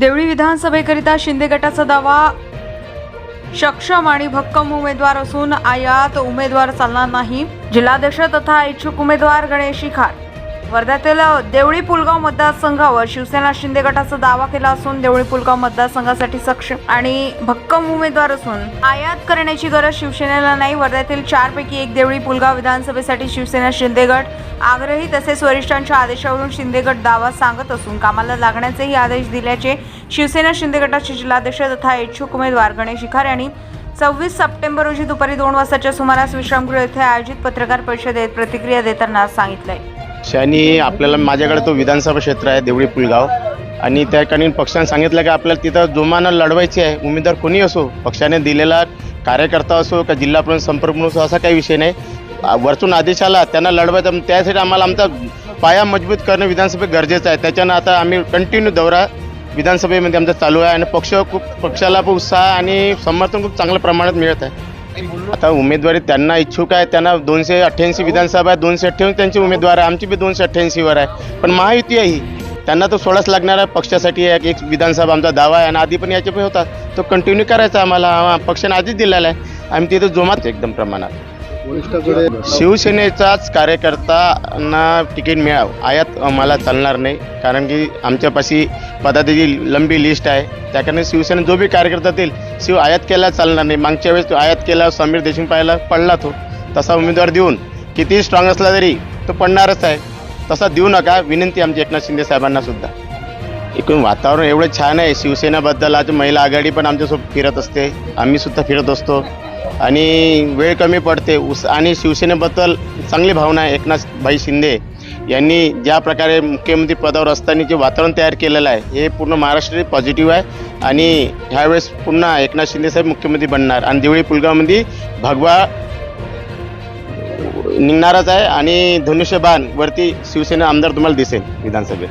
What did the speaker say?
देवळी विधानसभेकरिता शिंदे गटाचा दावा सक्षम आणि भक्कम उमेदवार असून आयात उमेदवार चालणार नाही. जिल्हाध्यक्ष तथा इच्छुक उमेदवार गणेश शिखार वर्ध्यातील देवळी पुलगाव मतदारसंघावर शिवसेना शिंदे गटाचा दावा केला असून देवळी पुलगाव मतदारसंघासाठी सक्षम आणि भक्कम उमेदवार असून आयात करण्याची गरज शिवसेनेला नाही. वर्ध्यातील चारपैकी एक देवळी पुलगाव विधानसभेसाठी शिवसेना शिंदे गट आग्रही तसेच वरिष्ठांच्या आदेशावरून शिंदे गट दावा सांगत असून कामाला लागण्याचेही आदेश दिल्याचे शिवसेना शिंदे गटाचे जिल्हाध्यक्ष तथा इच्छुक उमेदवार गणेश शिखार यांनी सव्वीस सप्टेंबर रोजी दुपारी दोन वाजताच्या सुमारास विश्रामगृह येथे आयोजित पत्रकार परिषदेत प्रतिक्रिया देताना सांगितलंय शनी आपल्याला माझ्याकडे तो विधानसभा क्षेत्र आहे देवळी पुलगाव. आणि त्या ठिकाणी पक्षाने सांगितलं की आपल्याला तिथं जोमानं लढवायची आहे. उमेदवार कोणी असो पक्षाने दिलेला कार्यकर्ता असो का जिल्हा प्रमुख संपर्क प्रमुख असो असा काही विषय नाही. वरतून आदेश आला त्यांना लढवायचं त्यासाठी आम्हाला आमचा पाया मजबूत करणं विधानसभेत गरजेचं आहे. त्याच्यानं आता आम्ही कंटिन्यू दौरा विधानसभेमध्ये आमचा चालू आहे. आणि पक्ष खूप पक्षाला खूप उत्साह आणि समर्थन खूप चांगल्या प्रमाणात मिळत आहे. आता उमेदवारी त्यांना इच्छुक आहे त्यांना दोनशे अठ्ठ्याऐंशी विधानसभा आहे दोनशे अठ्ठ्याऐंशी त्यांची उमेदवार आहे. आमची बी दोनशे अठ्ठ्याऐंशीवर आहे. पण महायुती आहे ही. त्यांना तो सोडाच लागणार आहे पक्षासाठी एक एक विधानसभा आमचा दावा आहे आणि आधी पण याचे पण होता. तो कंटिन्यू करायचा आम्हाला. पक्षाने आधीच दिलेला आहे. आम्ही तिथं जोमात एकदम प्रमाणात. शिवसेनेचाच कार्यकर्त्यांना तिकीट मिळावं आयात मला चालणार नाही. कारण की आमच्यापाशी पदाची लंबी लिस्ट आहे. त्या शिवसेना जो बी कार्यकर्ता देईल शिव आयात केला चालणार नाही. मागच्या वेळेस तो आयात केला समीर देशमुख पाहिला पडला तो. तसा उमेदवार देऊन कितीही स्ट्रॉंग असला तरी तो पडणारच आहे. तसा देऊ नका विनंती आमची एकनाथ शिंदे साहेबांना सुद्धा. एकूण वातावरण एवढं छान आहे. शिवसेनेबद्दल आज महिला आघाडी पण आमच्यासोबत फिरत असते. आम्ही सुद्धा फिरत असतो. आणि वेळ कमी पडते. उस आणि शिवसेनेबद्दल चांगली भावना आहे. एकनाथ भाई शिंदे यांनी ज्या प्रकारे मुख्यमंत्री पदावर असताना जे वातावरण तयार केलेलं आहे हे पूर्ण महाराष्ट्र पॉझिटिव्ह आहे आणि ह्यावेळेस पुन्हा एकनाथ शिंदे साहेब मुख्यमंत्री बनणार. आणि देवळी पुलगावमध्ये भगवा निघणारच आहे आणि धनुष्यबाण वरती शिवसेना आमदार तुम्हाला दिसेल विधानसभेत.